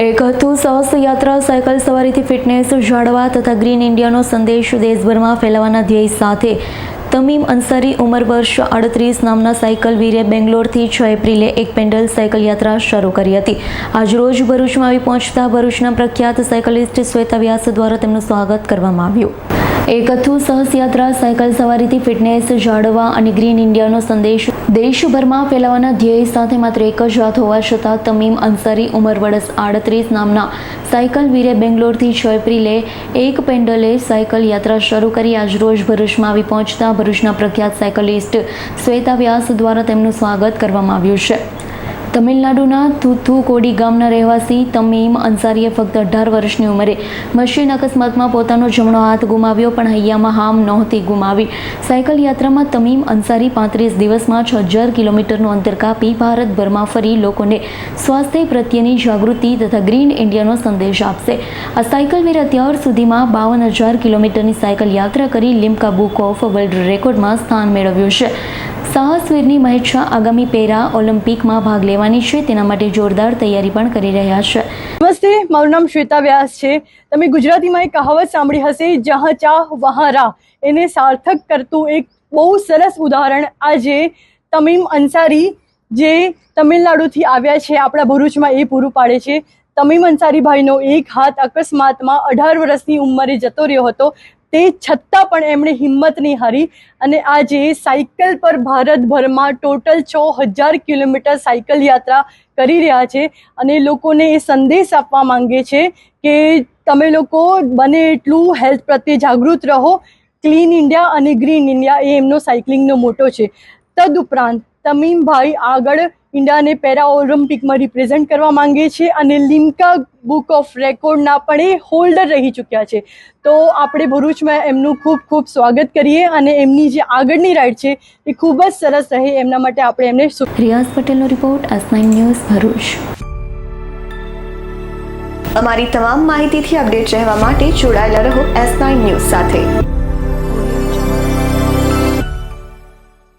એક હતું સાહસ યાત્રા સાયકલ સવારીથી ફિટનેસ જાળવા તથા ગ્રીન ઇન્ડિયાનો સંદેશ દેશભરમાં ફેલાવવાના ધ્યેય સાથે તમીમ અંસારી ઉંમર વર્ષ અડત્રીસ નામના સાયકલ વીરે બેંગ્લોરથી છ એપ્રિલે એક પેન્ડલ સાયકલ યાત્રા શરૂ કરી હતી. આજરોજ ભરૂચમાં આવી પહોંચતા ભરૂચના પ્રખ્યાત સાયકલિસ્ટ શ્વેતા વ્યાસ દ્વારા તેમનું સ્વાગત કરવામાં આવ્યું. એક સહસયાત્રા સહસ યાત્રા, સાયકલ સવારીથી ફિટનેસ, જાળવવા અને ગ્રીન ઇન્ડિયાનો સંદેશ દેશભરમાં ફેલાવવાના ધ્યેય સાથે માત્ર એક જ વાત હોવા છતાં તમીમ અંસારી ઉંમર વર્ષ આડત્રીસ નામના સાયકલ વીરે બેંગ્લોરથી છ એપ્રિલે એક પેન્ડલે સાયકલ યાત્રા શરૂ કરી. આજરોજ ભરૂચમાં આવી પહોંચતા ભરૂચના પ્રખ્યાત સાયકલિસ્ટ શ્વેતા વ્યાસ દ્વારા તેમનું સ્વાગત કરવામાં આવ્યું છે. તમિલનાડુના થુથુકોડી ગામના રહેવાસી તમીમ અંસારીએ ફક્ત અઢાર વર્ષની ઉંમરે મશીન અકસ્માતમાં પોતાનો જમણો હાથ ગુમાવ્યો, પણ હૈયામાં હામ નહોતી ગુમાવી. સાયકલ યાત્રામાં તમીમ અંસારી પાંત્રીસ દિવસમાં છ હજાર કિલોમીટરનું અંતર કાપી ભારતભરમાં ફરી લોકોને સ્વાસ્થ્ય પ્રત્યેની જાગૃતિ તથા ગ્રીન ઇન્ડિયાનો સંદેશ આપશે. આ સાયકલવીર અત્યાર સુધીમાં બાવન હજાર કિલોમીટરની સાયકલ યાત્રા કરી લિમ્કા બુક ઓફ વર્લ્ડ રેકોર્ડમાં સ્થાન મેળવ્યું છે. સાહસવીરની મહેચ્છા આગામી પેરા ઓલિમ્પિકમાં ભાગ લેવાની છે. તેના માટે જોરદાર તૈયારી પણ કરી રહ્યા છે. નમસ્તે, મારું નામ શ્વેતા વ્યાસ છે. તમે ગુજરાતીમાં એક કહાવત સાંભળી હશે, જહા ચાહ, વહાં રાહ. એને સાર્થક કરતું એક બહુ સરસ ઉદાહરણ આજે તમીમ અંસારી, જે તમિલનાડુથી આવ્યા છે, આપણા ભરૂચમાં એ પૂરું પાડે છે. તમીમ અંસારી ભાઈનો એક હાથ અકસ્માતમાં અઢાર વર્ષની ઉંમરે જતો રહ્યો હતો. તે છતાં પણ એમણે હિંમત નહીં હારી. અને આજે સાયકલ પર ભારતભરમાં ટોટલ છ હજાર કિલોમીટર સાયકલ યાત્રા કરી રહ્યા છે. અને લોકોને એ સંદેશ આપવા માંગે છે કે તમે લોકો બને એટલું હેલ્થ પ્રત્યે જાગૃત રહો. ક્લીન ઇન્ડિયા અને ગ્રીન ઇન્ડિયા એ એમનો સાયકલિંગનો મોટો છે. તદુપરાંત તમીમભાઈ આગળ ઇન્ડિયાને પેરા ઓલિમ્પિકમાં રિપ્રેઝેન્ટ કરવા માંગે છે અને લિમ્કા બુક ઓફ રેકોર્ડના પણ એ હોલ્ડર રહી ચૂક્યા છે. તો આપણે ભરૂચમાં એમનું ખૂબ ખૂબ સ્વાગત કરીએ અને એમની જે આગળની રાઈડ છે એ ખૂબ જ સરસ રહે એમના માટે આપણે એમને રિયાઝ પટેલનો રિપોર્ટ એસ ન્યૂઝ ભરૂચ. અમારી તમામ માહિતીથી અપડેટ રહેવા માટે જોડાયેલા રહો એસ ન્યૂઝ સાથે.